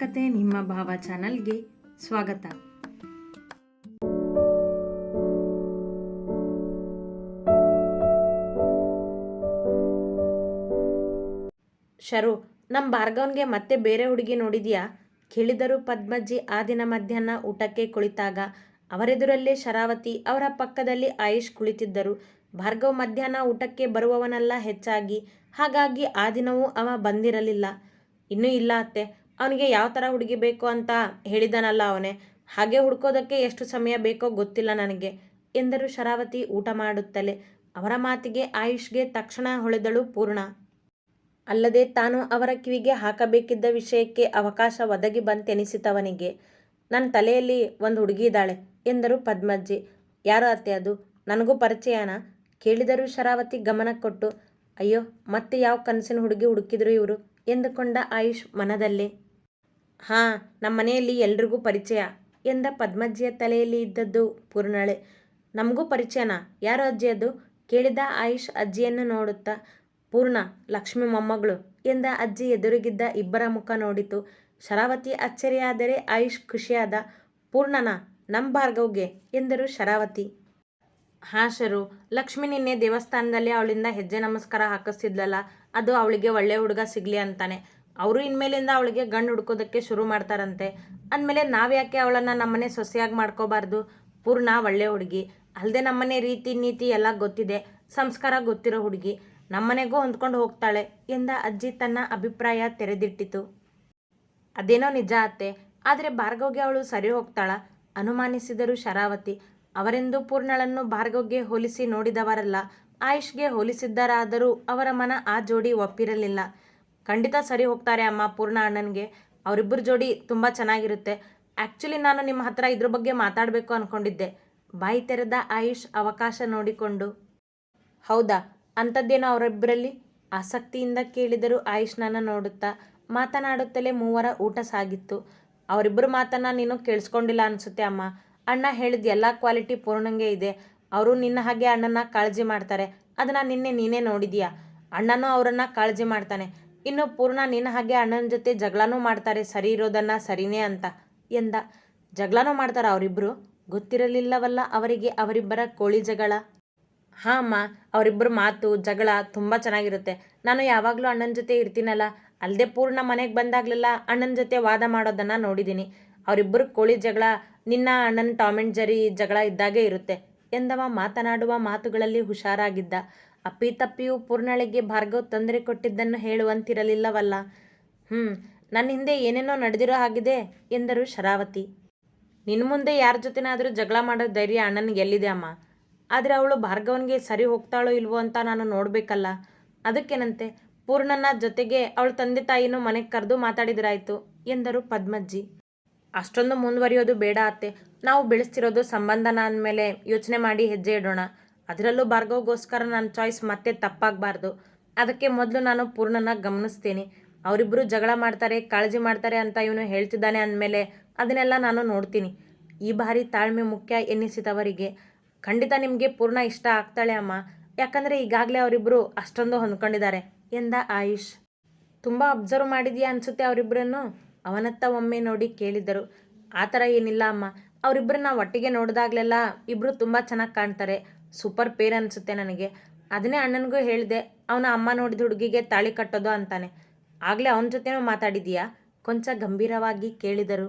ಕತೆ ನಿಮ್ಮ ಭಾವ ಚಾನಲ್ಗೆ ಸ್ವಾಗತ. ಶರು ನಮ್ಮ ಭಾರ್ಗವನ್ಗೆ ಮತ್ತೆ ಬೇರೆ ಹುಡುಗಿ ನೋಡಿದ್ಯಾ? ಕೇಳಿದರು ಪದ್ಮಜ್ಜಿ ಆ ದಿನ ಮಧ್ಯಾಹ್ನ ಊಟಕ್ಕೆ ಕುಳಿತಾಗ ಅವರೆದುರಲ್ಲೇ ಶರಾವತಿ ಅವರ ಪಕ್ಕದಲ್ಲಿ ಆಯುಷ್ ಕುಳಿತಿದ್ದರು. ಭಾರ್ಗವ್ ಮಧ್ಯಾಹ್ನ ಊಟಕ್ಕೆ ಬರುವವನಲ್ಲ ಹೆಚ್ಚಾಗಿ, ಹಾಗಾಗಿ ಆ ದಿನವೂ ಅವ ಬಂದಿರಲಿಲ್ಲ. ಇನ್ನೂ ಇಲ್ಲ ಅತ್ತೆ ಅವನಿಗೆ ಯಾವ ಥರ ಹುಡುಗಿ ಬೇಕು ಅಂತ ಹೇಳಿದನಲ್ಲ ಅವನೇ. ಹಾಗೆ ಹುಡ್ಕೋದಕ್ಕೆ ಎಷ್ಟು ಸಮಯ ಬೇಕೋ ಗೊತ್ತಿಲ್ಲ ನನಗೆ, ಎಂದರು ಶರಾವತಿ ಊಟ ಮಾಡುತ್ತಲೇ. ಅವರ ಮಾತಿಗೆ ಆಯುಷ್ಗೆ ತಕ್ಷಣ ಹೊಳೆದಳು ಪೂರ್ಣ. ಅಲ್ಲದೆ ತಾನು ಅವರ ಕಿವಿಗೆ ಹಾಕಬೇಕಿದ್ದ ವಿಷಯಕ್ಕೆ ಅವಕಾಶ ಒದಗಿ ಬಂತೆನಿಸಿತವನಿಗೆ. ನನ್ನ ತಲೆಯಲ್ಲಿ ಒಂದು ಹುಡುಗಿ ಇದ್ದಾಳೆ, ಎಂದರು ಪದ್ಮಜ್ಜಿ. ಯಾರು ಅತ್ತೆ ಅದು? ನನಗೂ ಪರಿಚಯನ? ಕೇಳಿದರು ಶರಾವತಿ ಗಮನ ಕೊಟ್ಟು, ಅಯ್ಯೋ, ಮತ್ತೆ ಯಾವ ಕನಸಿನ ಹುಡುಗಿ ಹುಡುಕಿದ್ರು ಇವರು? ಎಂದುಕೊಂಡ ಆಯುಷ್ ಮನದಲ್ಲೇ. ಹಾಂ ನಮ್ಮ ಮನೆಯಲ್ಲಿ ಎಲ್ರಿಗೂ ಪರಿಚಯ ಎಂದ ಪದ್ಮಜ್ಜಿಯ ತಲೆಯಲ್ಲಿ ಇದ್ದದ್ದು ಪೂರ್ಣಳೆ. ನಮಗೂ ಪರಿಚಯನಾ? ಯಾರು ಅಜ್ಜಿ ಅದು? ಕೇಳಿದ ಆಯುಷ್ ಅಜ್ಜಿಯನ್ನು ನೋಡುತ್ತಾ, ಪೂರ್ಣ, ಲಕ್ಷ್ಮಿ ಮೊಮ್ಮಗಳು ಎಂದ ಅಜ್ಜಿ ಎದುರಿಗಿದ್ದ ಇಬ್ಬರ ಮುಖ ನೋಡಿತು. ಶರಾವತಿ ಅಚ್ಚರಿಯಾದರೆ ಆಯುಷ್ ಖುಷಿಯಾದ, ಪೂರ್ಣನ ನಮ್ಮ ಭಾರ್ಗವ್ಗೆ ಎಂದರು ಶರಾವತಿ. ಹಾಂ, ಶರು, ಲಕ್ಷ್ಮಿ ನಿನ್ನೆ ದೇವಸ್ಥಾನದಲ್ಲಿ ಅವಳಿಂದ ಹೆಜ್ಜೆ ನಮಸ್ಕಾರ ಹಾಕಿಸ್ತಿದ್ಲಲ್ಲ, ಅದು ಅವಳಿಗೆ ಒಳ್ಳೆ ಹುಡುಗ ಸಿಗಲಿ ಅಂತಾನೆ. ಅವರು ಇನ್ಮೇಲಿಂದ ಅವಳಿಗೆ ಗಂಡು ಹುಡ್ಕೋದಕ್ಕೆ ಶುರು ಮಾಡ್ತಾರಂತೆ. ಅಂದಮೇಲೆ ನಾವ್ಯಾಕೆ ಅವಳನ್ನು ನಮ್ಮನೆ ಸೊಸೆಯಾಗಿ ಮಾಡ್ಕೋಬಾರ್ದು? ಪೂರ್ಣ ಒಳ್ಳೆ ಹುಡುಗಿ. ಅಲ್ಲದೆ ನಮ್ಮನೆ ರೀತಿ ನೀತಿ ಎಲ್ಲ ಗೊತ್ತಿದೆ. ಸಂಸ್ಕಾರ ಗೊತ್ತಿರೋ ಹುಡುಗಿ. ನಮ್ಮನೆಗೂ ಹೊಂದ್ಕೊಂಡು ಹೋಗ್ತಾಳೆ ಎಂದ ಅಜ್ಜಿ ತನ್ನ ಅಭಿಪ್ರಾಯ ತೆರೆದಿಟ್ಟಿತು. ಅದೇನೋ ನಿಜ ಅತ್ತೆ. ಆದರೆ ಭಾರ್ಗವ್ಗೆ ಅವಳು ಸರಿ ಹೋಗ್ತಾಳ. ಅನುಮಾನಿಸಿದರು ಶರಾವತಿ. ಅವರೆಂದು ಪೂರ್ಣಳನ್ನು ಭಾರ್ಗವ್ಗೆ ಹೋಲಿಸಿ ನೋಡಿದವರಲ್ಲ. ಆಯುಷ್ಗೆ ಹೋಲಿಸಿದ್ದರಾದರೂ ಅವರ ಮನ ಆ ಜೋಡಿ ಒಪ್ಪಿರಲಿಲ್ಲ. ಖಂಡಿತ ಸರಿ ಹೋಗ್ತಾರೆ ಅಮ್ಮ ಪೂರ್ಣ ಅಣ್ಣನಿಗೆ. ಅವರಿಬ್ಬರ ಜೋಡಿ ತುಂಬ ಚೆನ್ನಾಗಿರುತ್ತೆ. ಆ್ಯಕ್ಚುಲಿ ನಾನು ನಿಮ್ಮ ಹತ್ರ ಇದ್ರ ಬಗ್ಗೆ ಮಾತಾಡಬೇಕು ಅಂದ್ಕೊಂಡಿದ್ದೆ ಬಾಯಿ ತೆರೆದ ಆಯುಷ್ ಅವಕಾಶ ನೋಡಿಕೊಂಡು. ಹೌದಾ? ಅಂಥದ್ದೇನೋ ಅವರಿಬ್ಬರಲ್ಲಿ ಆಸಕ್ತಿಯಿಂದ ಕೇಳಿದರು ಆಯುಷ್ನನ್ನ ನೋಡುತ್ತಾ ಮಾತನಾಡುತ್ತಲೇ ಮೂವರ ಊಟ ಸಾಗಿತ್ತು. ಅವರಿಬ್ಬರ ಮಾತನ್ನ ನೀನು ಕೇಳಿಸ್ಕೊಂಡಿಲ್ಲ ಅನಿಸುತ್ತೆ ಅಮ್ಮ. ಅಣ್ಣ ಹೇಳಿದ ಎಲ್ಲ ಕ್ವಾಲಿಟಿ ಪೂರ್ಣಂಗೆ ಇದೆ. ಅವರು ನಿನ್ನ ಹಾಗೆ ಅಣ್ಣನ ಕಾಳಜಿ ಮಾಡ್ತಾರೆ. ಅದನ್ನ ನಿನ್ನೆ ನೀನೇ ನೋಡಿದೀಯಾ? ಅಣ್ಣನೂ ಅವರನ್ನು ಕಾಳಜಿ ಮಾಡ್ತಾನೆ. ಇನ್ನು ಪೂರ್ಣ ನಿನ್ನ ಹಾಗೆ ಅಣ್ಣನ ಜೊತೆ ಜಗಳನೂ ಮಾಡ್ತಾರೆ, ಸರಿ ಇರೋದನ್ನ ಸರಿನೇ ಅಂತ ಎಂದ. ಜಗಳನೂ ಮಾಡ್ತಾರೆ ಅವರಿಬ್ಬರು ಗೊತ್ತಿರಲಿಲ್ಲವಲ್ಲ ಅವರಿಗೆ ಅವರಿಬ್ಬರ ಕೋಳಿ ಜಗಳ? ಹಾಂ ಅಮ್ಮ ಅವರಿಬ್ಬರ ಮಾತು, ಜಗಳ ತುಂಬ ಚೆನ್ನಾಗಿರುತ್ತೆ. ನಾನು ಯಾವಾಗಲೂ ಅಣ್ಣನ ಜೊತೆ ಇರ್ತೀನಲ್ಲ ಅಲ್ಲದೆ ಪೂರ್ಣ ಮನೆಗೆ ಬಂದಾಗಲೆಲ್ಲ ಅಣ್ಣನ ಜೊತೆ ವಾದ ಮಾಡೋದನ್ನು ನೋಡಿದ್ದೀನಿ ಅವರಿಬ್ಬರು ಕೋಳಿ ಜಗಳ, ನಿನ್ನ ಅಣ್ಣನ ಟಾಮೆಂಟ್ ಜರಿ ಜಗಳ ಇದ್ದಾಗೆ ಇರುತ್ತೆ ಎಂದವ ಮಾತನಾಡುವ ಮಾತುಗಳಲ್ಲಿ ಹುಷಾರಾಗಿದ್ದ. ಅಪ್ಪಿತಪ್ಪಿಯೂ ಪೂರ್ಣಳಿಗೆ ಭಾರ್ಗವ್ ತೊಂದರೆ ಕೊಟ್ಟಿದ್ದನ್ನು ಹೇಳುವಂತಿರಲಿಲ್ಲವಲ್ಲ. ಹ್ಞೂ ನನ್ನ ಹಿಂದೆ ಏನೇನೋ ನಡೆದಿರೋ ಹಾಗಿದೆ ಎಂದರು ಶರಾವತಿ. ನಿನ್ನ ಮುಂದೆ ಯಾರ ಜೊತೆನಾದರೂ ಜಗಳ ಮಾಡೋ ಧೈರ್ಯ ಅಣ್ಣನಿಗೆ ಎಲ್ಲಿದೆ ಅಮ್ಮ? ಆದರೆ ಅವಳು ಭಾರ್ಗವನಿಗೆ ಸರಿ ಹೋಗ್ತಾಳೋ ಇಲ್ವೋ ಅಂತ ನಾನು ನೋಡಬೇಕಲ್ಲ. ಅದಕ್ಕೇನಂತೆ? ಪೂರ್ಣನ ಜೊತೆಗೆ ಅವಳ ತಂದೆ ತಾಯಿನೂ ಮನೆಗೆ ಕರೆದು ಮಾತಾಡಿದ್ರಾಯ್ತು ಎಂದರು ಪದ್ಮಜ್ಜಿ. ಅಷ್ಟೊಂದು ಮುಂದುವರಿಯೋದು ಬೇಡ ಅತ್ತೆ. ನಾವು ಬೆಳೆಸ್ತಿರೋದು ಸಂಬಂಧನ ಅಂದಮೇಲೆ ಯೋಚನೆ ಮಾಡಿ ಹೆಜ್ಜೆ ಇಡೋಣ. ಅದರಲ್ಲೂ ಭಾರ್ಗವ್ಗೋಸ್ಕರ ನನ್ನ ಚಾಯ್ಸ್ ಮತ್ತೆ ತಪ್ಪಾಗಬಾರ್ದು. ಅದಕ್ಕೆ ಮೊದಲು ನಾನು ಪೂರ್ಣನ ಗಮನಿಸ್ತೀನಿ. ಅವರಿಬ್ಬರು ಜಗಳ ಮಾಡ್ತಾರೆ, ಕಾಳಜಿ ಮಾಡ್ತಾರೆ ಅಂತ ಇವನು ಹೇಳ್ತಿದ್ದಾನೆ ಅಂದಮೇಲೆ ಅದನ್ನೆಲ್ಲ ನಾನು ನೋಡ್ತೀನಿ. ಈ ಬಾರಿ ತಾಳ್ಮೆ ಮುಖ್ಯ ಎನ್ನಿಸಿದವರಿಗೆ. ಖಂಡಿತ ನಿಮಗೆ ಪೂರ್ಣ ಇಷ್ಟ ಆಗ್ತಾಳೆ ಅಮ್ಮ. ಯಾಕಂದರೆ ಈಗಾಗಲೇ ಅವರಿಬ್ಬರು ಅಷ್ಟೊಂದು ಹೊಂದ್ಕೊಂಡಿದ್ದಾರೆ ಎಂದ ಆಯುಷ್. ತುಂಬ ಅಬ್ಸರ್ವ್ ಮಾಡಿದೆಯಾ ಅನಿಸುತ್ತೆ ಅವರಿಬ್ಬರನ್ನು ಅವನತ್ತ ಒಮ್ಮೆ ನೋಡಿ ಕೇಳಿದ್ದರು. ಆ ಥರ ಏನಿಲ್ಲ ಅಮ್ಮ. ಅವರಿಬ್ಬರನ್ನ ಒಟ್ಟಿಗೆ ನೋಡಿದಾಗಲೆಲ್ಲ ಇಬ್ಬರು ತುಂಬ ಚೆನ್ನಾಗಿ ಕಾಣ್ತಾರೆ. ಸೂಪರ್ ಪೇರ್ ಅನಿಸುತ್ತೆ ನನಗೆ. ಅದನ್ನೇ ಅಣ್ಣನಿಗೂ ಹೇಳಿದೆ, ಅವನ ಅಮ್ಮ ನೋಡಿದ ಹುಡುಗಿಗೆ ತಾಳಿ ಕಟ್ಟೋದು ಅಂತಾನೆ. ಆಗಲೇ ಅವನ ಜೊತೆನೂ ಮಾತಾಡಿದೀಯಾ? ಕೊಂಚ ಗಂಭೀರವಾಗಿ ಕೇಳಿದರು.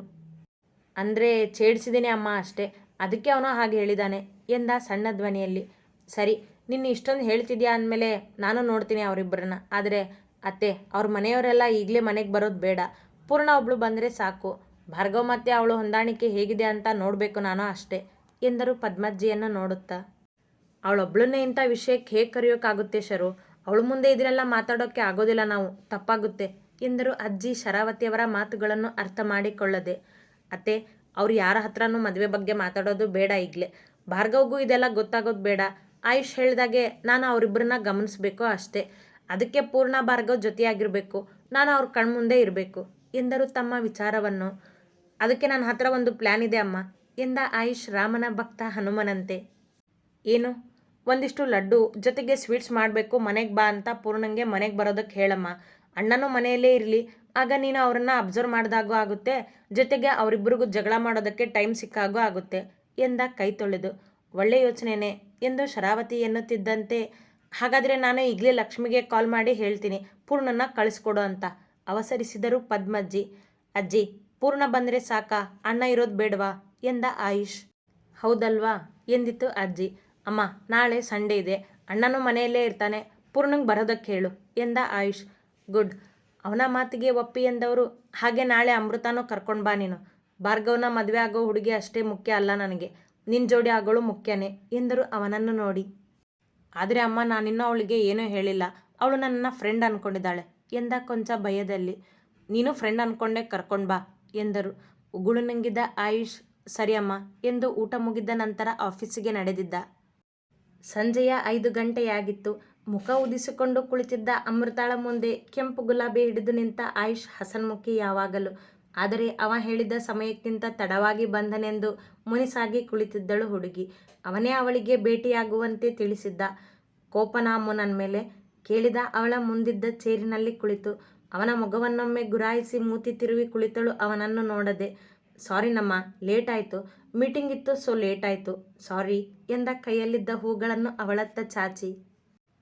ಅಂದರೆ ಛೇಡಿಸಿದ್ದೀನಿ ಅಮ್ಮ ಅಷ್ಟೇ. ಅದಕ್ಕೆ ಅವನು ಹಾಗೆ ಹೇಳಿದಾನೆ ಎಂದ ಸಣ್ಣ ಧ್ವನಿಯಲ್ಲಿ. ಸರಿ, ನಿನ್ನ ಇಷ್ಟೊಂದು ಹೇಳ್ತಿದ್ಯಾ ಅಂದಮೇಲೆ ನಾನು ನೋಡ್ತೀನಿ ಅವರಿಬ್ಬರನ್ನ ಆದರೆ ಅತ್ತೆ, ಅವ್ರ ಮನೆಯವರೆಲ್ಲ ಈಗಲೇ ಮನೆಗೆ ಬರೋದು ಬೇಡ. ಪೂರ್ಣ ಒಬ್ಳು ಬಂದರೆ ಸಾಕು. ಭಾರ್ಗವ್ ಮತ್ತೆ ಅವಳು ಹೊಂದಾಣಿಕೆ ಹೇಗಿದೆ ಅಂತ ನೋಡಬೇಕು ನಾನು ಅಷ್ಟೇ ಎಂದರು ಪದ್ಮಜ್ಜಿಯನ್ನು ನೋಡುತ್ತಾ. ಅವಳೊಬ್ಳನ್ನೇ ಇಂಥ ವಿಷಯಕ್ಕೆ ಹೇಗೆ ಕರೆಯೋಕ್ಕಾಗುತ್ತೆ ಶರು? ಅವಳ ಮುಂದೆ ಇದನ್ನೆಲ್ಲ ಮಾತಾಡೋಕ್ಕೆ ಆಗೋದಿಲ್ಲ ನಾವು, ತಪ್ಪಾಗುತ್ತೆ ಎಂದರು ಅಜ್ಜಿ ಶರಾವತಿಯವರ ಮಾತುಗಳನ್ನು ಅರ್ಥ ಮಾಡಿಕೊಳ್ಳದೆ. ಅತ್ತೆ, ಅವ್ರು ಯಾರ ಹತ್ರನೂ ಮದುವೆ ಬಗ್ಗೆ ಮಾತಾಡೋದು ಬೇಡ ಈಗಲೇ. ಭಾರ್ಗವ್ಗೂ ಇದೆಲ್ಲ ಗೊತ್ತಾಗೋದು ಬೇಡ. ಆಯುಷ್ ಹೇಳಿದಾಗೆ ನಾನು ಅವರಿಬ್ಬರನ್ನ ಗಮನಿಸಬೇಕು ಅಷ್ಟೇ. ಅದಕ್ಕೆ ಪೂರ್ಣ ಭಾರ್ಗವ್ ಜೊತೆಯಾಗಿರಬೇಕು. ನಾನು ಅವ್ರ ಕಣ್ಮುಂದೆ ಇರಬೇಕು ಎಂದರು ತಮ್ಮ ವಿಚಾರವನ್ನು. ಅದಕ್ಕೆ ನನ್ನ ಹತ್ರ ಒಂದು ಪ್ಲ್ಯಾನ್ ಇದೆ ಅಮ್ಮ ಎಂದ ಆಯುಷ್ ರಾಮನ ಭಕ್ತ ಹನುಮನಂತೆ. ಏನು? ಒಂದಿಷ್ಟು ಲಡ್ಡು ಜೊತೆಗೆ ಸ್ವೀಟ್ಸ್ ಮಾಡಬೇಕು, ಮನೆಗೆ ಬಾ ಅಂತ ಪೂರ್ಣಂಗೆ ಮನೆಗೆ ಬರೋದಕ್ಕೆ ಹೇಳಮ್ಮ. ಅಣ್ಣನೂ ಮನೆಯಲ್ಲೇ ಇರಲಿ. ಆಗ ನೀನು ಅವರನ್ನು ಅಬ್ಸರ್ವ್ ಮಾಡಿದಾಗೂ ಆಗುತ್ತೆ, ಜೊತೆಗೆ ಅವರಿಬ್ಬರಿಗೂ ಜಗಳ ಮಾಡೋದಕ್ಕೆ ಟೈಮ್ ಸಿಕ್ಕಾಗೂ ಆಗುತ್ತೆ ಎಂದ ಕೈ ತೊಳೆದು. ಒಳ್ಳೆ ಯೋಚನೆನೇ ಎಂದು ಶರಾವತಿ ಎನ್ನುತ್ತಿದ್ದಂತೆ. ಹಾಗಾದರೆ ನಾನು ಈಗಲೇ ಲಕ್ಷ್ಮಿಗೆ ಕಾಲ್ ಮಾಡಿ ಹೇಳ್ತೀನಿ ಪೂರ್ಣನ ಕಳಿಸ್ಕೊಡು ಅಂತ ಅವಸರಿಸಿದರು ಪದ್ಮಜ್ಜಿ. ಅಜ್ಜಿ, ಪೂರ್ಣ ಬಂದರೆ ಸಾಕಾ? ಅಣ್ಣ ಇರೋದು ಬೇಡವಾ? ಎಂದ ಆಯುಷ್. ಹೌದಲ್ವಾ? ಎಂದಿತ್ತು ಅಜ್ಜಿ. ಅಮ್ಮ, ನಾಳೆ ಸಂಡೇ ಇದೆ. ಅಣ್ಣನೂ ಮನೆಯಲ್ಲೇ ಇರ್ತಾನೆ. ಪೂರ್ಣಂಗೆ ಬರೋದಕ್ಕೆ ಹೇಳು ಎಂದ ಆಯುಷ್. ಗುಡ್. ಅವನ ಮಾತಿಗೆ ಒಪ್ಪಿ ಎಂದವರು, ಹಾಗೆ ನಾಳೆ ಅಮೃತನೂ ಕರ್ಕೊಂಡು ಬಾ ನೀನು. ಭಾರ್ಗವನ ಮದುವೆ ಆಗೋ ಹುಡುಗಿ ಅಷ್ಟೇ ಮುಖ್ಯ ಅಲ್ಲ ನನಗೆ. ನಿನ್ನ ಜೋಡಿ ಆಗೋಳು ಮುಖ್ಯನೇ ಎಂದರು ಅವನನ್ನು ನೋಡಿ. ಆದರೆ ಅಮ್ಮ, ನಾನಿನ್ನೂ ಅವಳಿಗೆ ಏನೂ ಹೇಳಿಲ್ಲ. ಅವಳು ನನ್ನ ಫ್ರೆಂಡ್ ಅಂದ್ಕೊಂಡಿದ್ದಾಳೆ ಎಂದ ಕೊಂಚ ಭಯದಲ್ಲಿ. ನೀನು ಫ್ರೆಂಡ್ ಅಂದ್ಕೊಂಡೆ ಕರ್ಕೊಂಡು ಬಾ ಎಂದರು. ಉಗುಳು ನಂಗಿದ್ದ ಆಯುಷ್, ಸರಿ ಅಮ್ಮ ಎಂದು ಊಟ ಮುಗಿದ ನಂತರ ಆಫೀಸಿಗೆ ನಡೆದಿದ್ದ. ಸಂಜೆಯ ಐದು ಗಂಟೆಯಾಗಿತ್ತು. ಮುಖ ಉದಿಸಿಕೊಂಡು ಕುಳಿತಿದ್ದ ಅಮೃತಾಳ ಮುಂದೆ ಕೆಂಪು ಗುಲಾಬಿ ಹಿಡಿದು ನಿಂತ ಆಯುಷ್ ಹಸನ್ಮುಖಿ ಯಾವಾಗಲೂ. ಆದರೆ ಅವ ಹೇಳಿದ ಸಮಯಕ್ಕಿಂತ ತಡವಾಗಿ ಬಂದನೆಂದು ಮುನಿಸಾಗಿ ಕುಳಿತಿದ್ದಳು ಹುಡುಗಿ. ಅವನೇ ಅವಳಿಗೆ ಭೇಟಿಯಾಗುವಂತೆ ತಿಳಿಸಿದ್ದ. ಕೋಪನಾಮು ನನ್ನ ಮೇಲೆ. ಕೇಳಿದ ಅವಳ ಮುಂದಿದ್ದ ಚೇರಿನಲ್ಲಿ ಕುಳಿತು. ಅವನ ಮೊಗವನ್ನೊಮ್ಮೆ ಗುರಾಯಿಸಿ ಮೂತಿ ತಿರುವಿ ಕುಳಿತಳು ಅವನನ್ನು ನೋಡದೆ. ಸಾರಿನಮ್ಮ ಲೇಟ್ ಆಯಿತು. ಮೀಟಿಂಗ್ ಇತ್ತು, ಸೊ ಲೇಟ್ ಆಯಿತು. ಸಾರಿ ಎಂದ ಕೈಯಲ್ಲಿದ್ದ ಹೂಗಳನ್ನು ಅವಳತ್ತ ಚಾಚಿ.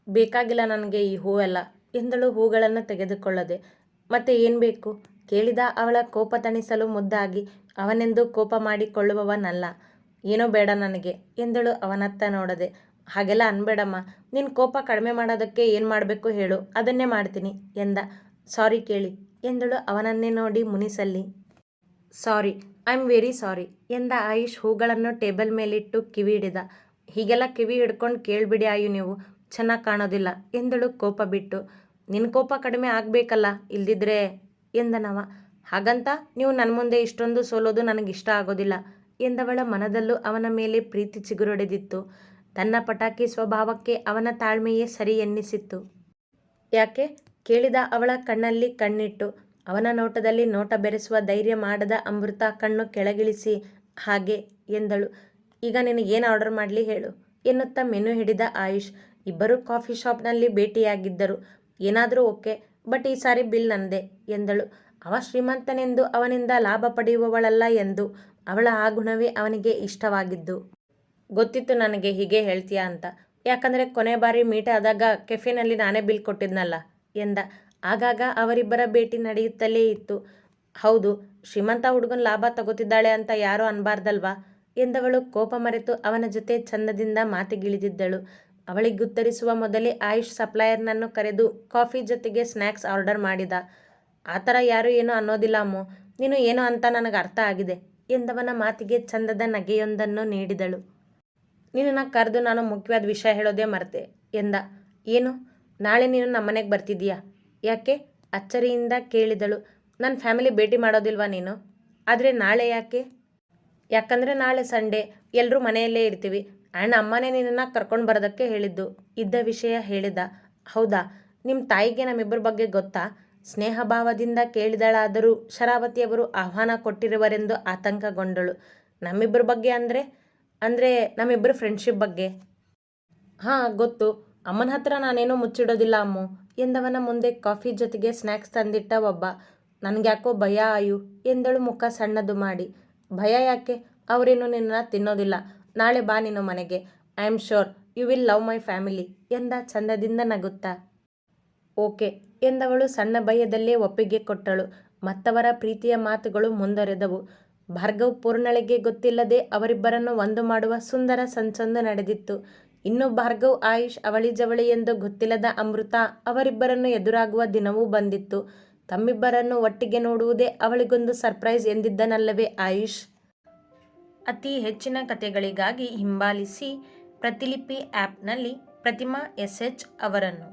ಬೇಕಾಗಿಲ್ಲ ನನಗೆ ಈ ಹೂವೆಲ್ಲ ಎಂದಳು ಹೂಗಳನ್ನು ತೆಗೆದುಕೊಳ್ಳದೆ. ಮತ್ತೆ ಏನು ಬೇಕು? ಕೇಳಿದ ಅವಳ ಕೋಪ ತಣಿಸಲು ಮುದ್ದಾಗಿ, ಅವನೆಂದು ಕೋಪ ಮಾಡಿಕೊಳ್ಳುವವನಲ್ಲ. ಏನೋ ಬೇಡ ನನಗೆ ಎಂದಳು ಅವನತ್ತ ನೋಡದೆ. ಹಾಗೆಲ್ಲ ಅನ್ಬೇಡಮ್ಮ ನಿನ್ನ ಕೋಪ ಕಡಿಮೆ ಮಾಡೋದಕ್ಕೆ ಏನು ಮಾಡಬೇಕು ಹೇಳು, ಅದನ್ನೇ ಮಾಡ್ತೀನಿ ಎಂದ. ಸಾರಿ ಕೇಳಿ ಎಂದಳು ಅವನನ್ನೇ ನೋಡಿ ಮುನಿಸಲ್ಲಿ. Sorry I am very sorry ಎಂದ ಆಯುಷ್ ಹೂಗಳನ್ನು ಟೇಬಲ್ ಮೇಲಿಟ್ಟು ಕಿವಿ ಹಿಡಿದ. ಹೀಗೆಲ್ಲ ಕಿವಿ ಹಿಡ್ಕೊಂಡು ಕೇಳಿಬಿಡಿ ಆಯು ನೀವು, ಚೆನ್ನಾಗಿ ಕಾಣೋದಿಲ್ಲ ಎಂದಳು ಕೋಪ ಬಿಟ್ಟು. ನಿನ್ನ ಕೋಪ ಕಡಿಮೆ ಆಗಬೇಕಲ್ಲ, ಇಲ್ದಿದ್ರೆ ಎಂದನವ. ಹಾಗಂತ ನೀವು ನನ್ನ ಮುಂದೆ ಇಷ್ಟೊಂದು ಸೋಲೋದು ನನಗಿಷ್ಟ ಆಗೋದಿಲ್ಲ ಎಂದವಳ ಮನದಲ್ಲೂ ಅವನ ಮೇಲೆ ಪ್ರೀತಿ ಚಿಗುರೊಡೆದಿತ್ತು. ತನ್ನ ಪಟಾಕಿ ಸ್ವಭಾವಕ್ಕೆ ಅವನ ತಾಳ್ಮೆಯೇ ಸರಿ ಎನ್ನಿಸಿತ್ತು. ಯಾಕೆ? ಕೇಳಿದ ಅವಳ ಕಣ್ಣಲ್ಲಿ ಕಣ್ಣಿಟ್ಟು ಅವನ ನೋಟದಲ್ಲಿ ನೋಟ ಬೆರೆಸುವ ಧೈರ್ಯ ಮಾಡದ ಅಮೃತ ಕಣ್ಣು ಕೆಳಗಿಳಿಸಿ, ಹಾಗೆ, ಎಂದಳು. ಈಗ ನಿನಗೇನು ಆರ್ಡರ್ ಮಾಡಲಿ ಹೇಳು, ಎನ್ನುತ್ತಾ ಮೆನು ಹಿಡಿದ ಆಯುಷ್. ಇಬ್ಬರು ಕಾಫಿ ಶಾಪ್ನಲ್ಲಿ ಭೇಟಿಯಾಗಿದ್ದರು. ಏನಾದರೂ ಓಕೆ, ಬಟ್ ಈ ಸಾರಿ ಬಿಲ್ ನಂದೆ, ಎಂದಳು. ಅವ ಶ್ರೀಮಂತನೆಂದು ಅವನಿಂದ ಲಾಭ ಪಡೆಯುವವಳಲ್ಲ, ಎಂದು. ಅವಳ ಆ ಗುಣವೇ ಅವನಿಗೆ ಇಷ್ಟವಾಗಿದ್ದು. ಗೊತ್ತಿತ್ತು ನನಗೆ ಹೀಗೆ ಹೇಳ್ತೀಯಾ, ಅಂತ. ಯಾಕಂದರೆ ಕೊನೆ ಬಾರಿ ಮೀಟ್ ಆದಾಗ ಕೆಫೆನಲ್ಲಿ ನಾನೇ ಬಿಲ್ ಕೊಟ್ಟಿದ್ನಲ್ಲ, ಎಂದ. ಆಗಾಗ ಅವರಿಬ್ಬರ ಭೇಟಿ ನಡೆಯುತ್ತಲೇ ಇತ್ತು. ಹೌದು, ಶ್ರೀಮಂತ ಹುಡುಗನ ಲಾಭ ತಗೋತಿದ್ದಾಳೆ ಅಂತ ಯಾರೂ ಅನ್ಬಾರ್ದಲ್ವಾ? ಎಂದವಳು ಕೋಪ ಮರೆತು ಅವನ ಜೊತೆ ಚಂದದಿಂದ ಮಾತಿಗಿಳಿದಿದ್ದಳು. ಅವಳಿಗುತ್ತರಿಸುವ ಮೊದಲೇ ಆಯುಷ್ ಸಪ್ಲೈಯರ್ನನ್ನು ಕರೆದು ಕಾಫಿ ಜೊತೆಗೆ ಸ್ನ್ಯಾಕ್ಸ್ ಆರ್ಡರ್ ಮಾಡಿದ. ಆ ಥರ ಯಾರೂ ಏನೂ ಅನ್ನೋದಿಲ್ಲ ಅಮ್ಮು. ನೀನು ಏನು ಅಂತ ನನಗೆ ಅರ್ಥ ಆಗಿದೆ ಎಂದವನ ಮಾತಿಗೆ ಚಂದದ ನಗೆಯೊಂದನ್ನು ನೀಡಿದಳು. ನಿನ್ನನ್ನು ಕರೆದು ನಾನು ಮುಖ್ಯವಾದ ವಿಷಯ ಹೇಳೋದೇ ಮರೆತೆ ಎಂದ. ಏನು? ನಾಳೆ ನೀನು ನಮ್ಮನೆಗೆ ಬರ್ತಿದ್ದೀಯಾ? ಯಾಕೆ? ಅಚ್ಚರಿಯಿಂದ ಕೇಳಿದಳು. ನನ್ನ ಫ್ಯಾಮಿಲಿ ಭೇಟಿ ಮಾಡೋದಿಲ್ವಾ ನೀನು? ಆದರೆ ನಾಳೆ ಯಾಕೆ? ಯಾಕಂದರೆ ನಾಳೆ ಸಂಡೇ. ಎಲ್ಲರೂ ಮನೆಯಲ್ಲೇ ಇರ್ತೀವಿ. ಆ್ಯಂಡ್ ಅಮ್ಮನೇ ನಿನ್ನನ್ನು ಕರ್ಕೊಂಡು ಬರೋದಕ್ಕೆ ಹೇಳಿದ್ದು. ಇದ್ದ ವಿಷಯ ಹೇಳಿದ. ಹೌದಾ? ನಿಮ್ಮ ತಾಯಿಗೆ ನಮ್ಮಿಬ್ಬರ ಬಗ್ಗೆ ಗೊತ್ತಾ? ಸ್ನೇಹ ಭಾವದಿಂದ ಕೇಳಿದಳಾದರೂ ಶರಾವತಿಯವರು ಆಹ್ವಾನ ಕೊಟ್ಟಿರುವರೆಂದು ಆತಂಕಗೊಂಡಳು. ನಮ್ಮಿಬ್ಬರ ಬಗ್ಗೆ ಅಂದರೆ? ಅಂದರೆ ನಮ್ಮಿಬ್ಬರ ಫ್ರೆಂಡ್ಶಿಪ್ ಬಗ್ಗೆ? ಹಾಂ, ಗೊತ್ತು. ಅಮ್ಮನ ಹತ್ರ ನಾನೇನೂ ಮುಚ್ಚಿಡೋದಿಲ್ಲ, ಅಮ್ಮು. ಎಂದವನ ಮುಂದೆ ಕಾಫಿ ಜೊತೆಗೆ ಸ್ನ್ಯಾಕ್ಸ್ ತಂದಿಟ್ಟ ಒಬ್ಬ. ನನಗ್ಯಾಕೋ ಭಯ ಆಯು ಎಂದಳು ಮುಖ ಸಣ್ಣದು ಮಾಡಿ. ಭಯ ಯಾಕೆ? ಅವರೇನು ನಿನ್ನ ತಿನ್ನೋದಿಲ್ಲ. ನಾಳೆ ಬಾ ನೀನು ಮನೆಗೆ. I am sure you will love my family ಎಂದ ಚಂದದಿಂದ ನಗುತ್ತಾ. ಓಕೆ ಎಂದವಳು ಸಣ್ಣ ಭಯದಲ್ಲೇ ಒಪ್ಪಿಗೆ ಕೊಟ್ಟಳು. ಮತ್ತವರ ಪ್ರೀತಿಯ ಮಾತುಗಳು ಮುಂದುವರೆದವು ಭಾರ್ಗವ್ ಪೂರ್ಣಳಿಗೆ ಗೊತ್ತಿಲ್ಲದೆ ಅವರಿಬ್ಬರನ್ನು ಒಂದು ಮಾಡುವ ಸುಂದರ ಸಂಚೊಂದು ನಡೆದಿತ್ತು. ಇನ್ನು ಭಾರ್ಗವ್ ಆಯುಷ್ ಅವಳಿ ಜವಳಿ ಎಂದು ಗೊತ್ತಿಲ್ಲದ ಅಮೃತ ಅವರಿಬ್ಬರನ್ನು ಎದುರಾಗುವ ದಿನವೂ ಬಂದಿತ್ತು. ತಮ್ಮಿಬ್ಬರನ್ನು ಒಟ್ಟಿಗೆ ನೋಡುವುದೇ ಅವಳಿಗೊಂದು ಸರ್ಪ್ರೈಸ್ ಎಂದಿದ್ದನಲ್ಲವೇ ಆಯುಷ್? ಅತಿ ಹೆಚ್ಚಿನ ಕಥೆಗಳಿಗಾಗಿ ಹಿಂಬಾಲಿಸಿ ಪ್ರತಿಲಿಪಿ ಆ್ಯಪ್ನಲ್ಲಿ ಪ್ರತಿಮಾ ಎಸ್ ಎಚ್ ಅವರನ್ನು.